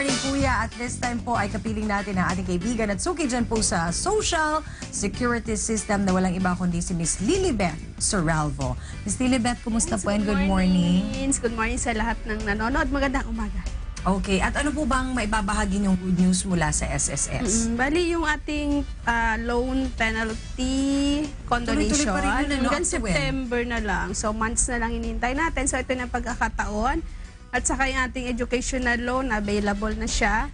morning, Kuya. At this time po ay kapiling natin ang ating kaibigan at suki dyan po sa social security system na walang iba kundi si Miss Lilibeth Soralvo. Miss Lilibeth, kumusta po and good morning? Good morning sa lahat ng nanonood. Magandang umaga. Okay, at ano po bang maibabahagi niyong good news mula sa SSS? Mm, bali yung ating ah, loan penalty condonation Tuloy-tuloy pa rin yun, ano? hanggang Up to when? September na lang. So months na lang hinihintay natin. So ito na ang pagkakataon. At saka yung ating educational loan, available na siya.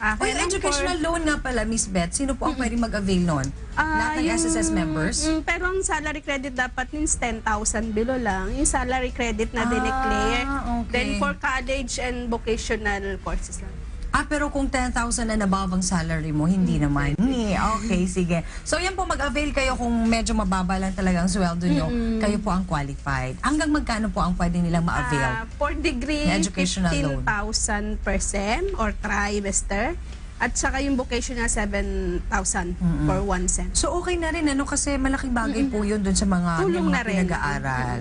Ah, yung kaya lang educational for- loan nga pala, Miss Beth, sino po ang pwedeng mag-avail nun? Ah, Lahat ng yung- SSS members? Mm, pero ang salary credit dapat means 10,000 below lang. Yung salary credit Ah, na dineclare. okay. Then for college and vocational courses lang. Ah, pero kung 10,000 na above ang salary mo, hindi naman. Hmm, Okay, sige. So yan po, mag-avail kayo kung medyo mababa lang talaga ang sweldo nyo. Kayo po ang qualified. Hanggang magkano po ang pwede nilang ma-avail? Ah, for degree, Yung educational loan. 15,000 per sem or trimester. At saka yung vocational, 7,000 for one sem. So okay na rin, ano? Kasi malaking bagay po yun dun sa mga, Tulong yung mga na rin. pinag-aaral.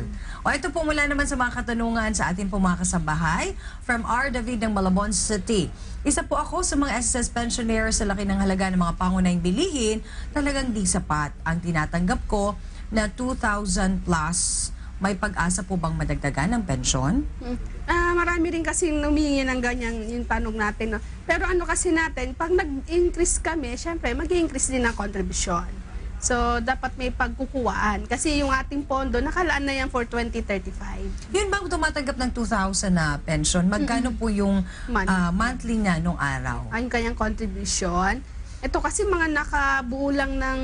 O ito po mula naman sa mga katanungan sa ating po mga kasabahay from R. David ng Malabon City. Isa po ako sa mga SSS pensioners sa laki ng halaga ng mga pangunahing bilihin, talagang di sapat. Ang tinatanggap ko na 2,000 plus, may pag-asa po bang madagdagan ng pensyon? Mm. Ah, marami rin kasi humihingi ng ganyan yung tanong natin. No? Pero ano kasi natin, pag nag-increase kami, syempre mag-increase din ang kontribusyon. So, dapat may pagkukuhaan. Kasi yung ating pondo, nakalaan na yan for 2035. Yun ba tumatanggap ng 2,000 na pension? Magkano po yung Month. ah, monthly niya nung araw? Ang kanyang contribution. Ito kasi mga nakabuo lang ng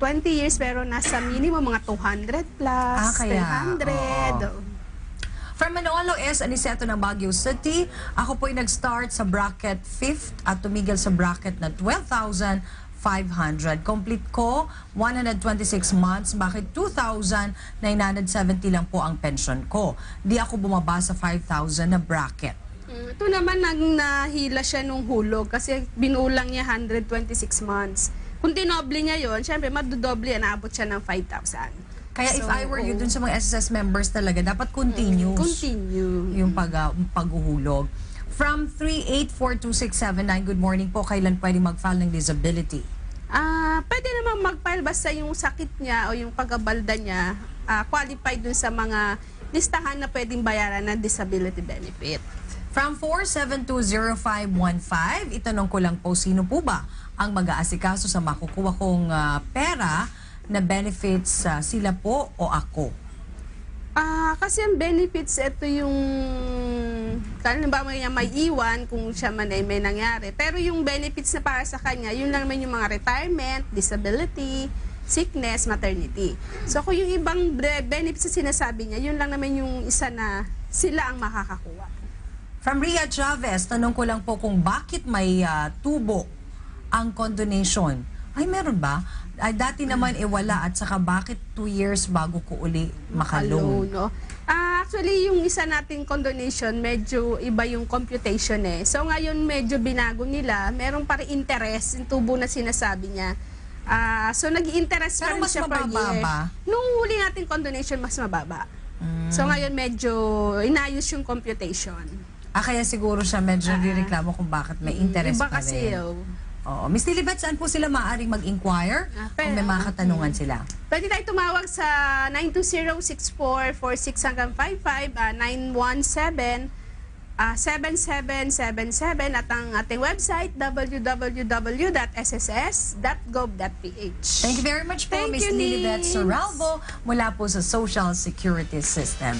20 years pero nasa minimum mga 200 plus, Ah, kaya, 300. oo. From Manolo S. Aniceto ng Baguio City, ako po ay nag-start sa bracket 5th at tumigil sa bracket na 12,500. Complete ko 126 months. Bakit 2,970 lang po ang pension ko? Di ako bumaba sa 5,000 na bracket. Mm, Ito naman nang nahila siya nung hulog kasi binulang niya 126 months. Kung dinoble niya yon, syempre madodoble yan, naabot siya ng 5,000. Kaya if So, I were you oo. dun sa mga SSS members talaga, dapat continuous. Continue. yung pag, uh, paghuhulog. From 384269, good morning po. Kailan pwede mag-file ng disability? Ah, pwede naman mag-file basta yung sakit niya o yung pag-abalda niya ah, qualified dun sa mga listahan na pwedeng bayaran ng disability benefit. From 4720515, itanong ko lang po, sino po ba ang mag-aasikaso sa makukuha kong ah, pera na benefits ah, sila po o ako? Ah, kasi ang benefits ito yung kaya ba may iwan kung siya man ay may nangyari. Pero yung benefits na para sa kanya, yun lang naman yung mga retirement, disability, sickness, maternity. So kung yung ibang benefits na sinasabi niya, yun lang naman yung isa na sila ang makakakuha. From Ria Chavez, tanong ko lang po kung bakit may ah, tubo ang condonation. Ay, meron ba? Ay, dati naman eh wala at saka bakit two years bago ko uli makaloan? no? Ah, actually, yung isa nating condonation, medyo iba yung computation eh. So ngayon, medyo binago nila. Meron pa rin interest, yung tubo na sinasabi niya. Ah, so nag-interest pa Pero rin mas siya per mababa year. ba? Nung huli nating condonation, mas mababa. So ngayon, medyo inayos yung computation. Ah, kaya siguro siya medyo nireklamo kung bakit may interest iba pa kasi, rin. oh. Oo. Miss Lilibet, saan po sila maaaring mag-inquire Ah, kung may pero- mga katanungan sila? Pwede tayo tumawag sa 920-6446 hanggang 55, ah, 917 ah, 7777 at ang ating website www.sss.gov.ph. Thank you very much po, Thank Miss you, Lilibet Nins. Soralvo mula po sa Social Security System.